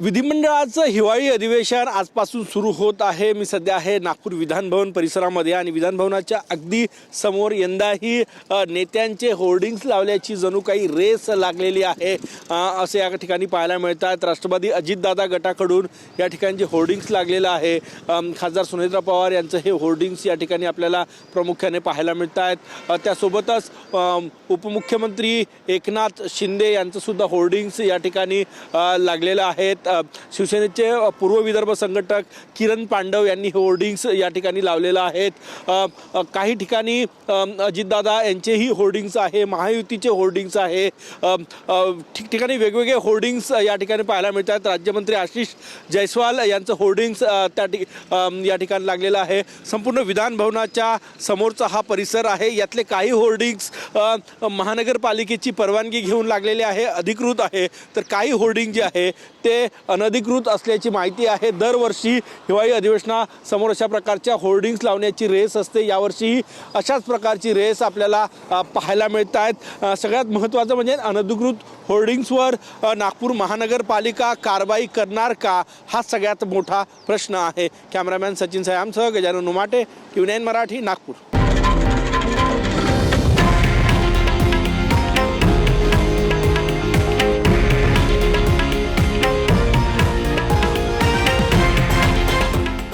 विधिमंडळाचं हिवाळी अधिवेशन आजपासून सुरू होत आहे. मी सध्या आहे नागपूर विधानभवन परिसरामध्ये आणि विधानभवनाच्या अगदी समोर यंदाही नेत्यांचे होर्डिंग्स लावल्याची जणू काही रेस लागलेली आहे. असे या ठिकाणी पाहायला मिळतात. राष्ट्रवादी अजितदादा गटाकडून या ठिकाणी होर्डिंग्स लागलेलं आहे. खासदार सुनेत्रा पवार यांचं हे होर्डिंग्स या ठिकाणी आपल्याला प्रामुख्याने पाहायला मिळत आहेत त्यासोबतच उपमुख्यमंत्री एकनाथ शिंदे यांचंसुद्धा होर्डिंग्स या ठिकाणी लागलेलं आहेत. शिवसेनेचे पूर्व विदर्भ संघटक किरण पांडव यांनी हे होर्डिंग्स या ठिकाणी लावलेलं आहेत. काही ठिकाणी अजितदादा यांचेही होर्डिंग्स आहे महायुतीचे होर्डिंग्स आहे. ठिकठिकाणी वेगवेगळे होर्डिंग्स या ठिकाणी पाहायला मिळतात. राज्यमंत्री आशिष जयस्वाल यांचं होर्डिंग्स त्या ठिक या ठिकाणी लागलेलं आहे. संपूर्ण विधानभवनाच्या समोरचा हा परिसर आहे. यातले काही होर्डिंग्स महानगरपालिकेची परवानगी घेऊन लागलेले आहे अधिकृत आहे. तर काही होर्डिंग जे आहे ते अनधिकृत असल्याची माहिती आहे. दरवर्षी हिवाळी अधिवेशनासमोर अशा प्रकारच्या होर्डिंग्स लावण्याची रेस असते. यावर्षीही अशाच प्रकारची रेस आपल्याला पाहायला मिळत आहेत सगळ्यात महत्त्वाचं म्हणजे अनधिकृत होर्डिंग्सवर नागपूर महानगरपालिका कारवाई करणार का? हा सगळ्यात मोठा प्रश्न आहे. कॅमेरामॅन सचिन सयामसह गजानन उमाटे टी मराठी नागपूर.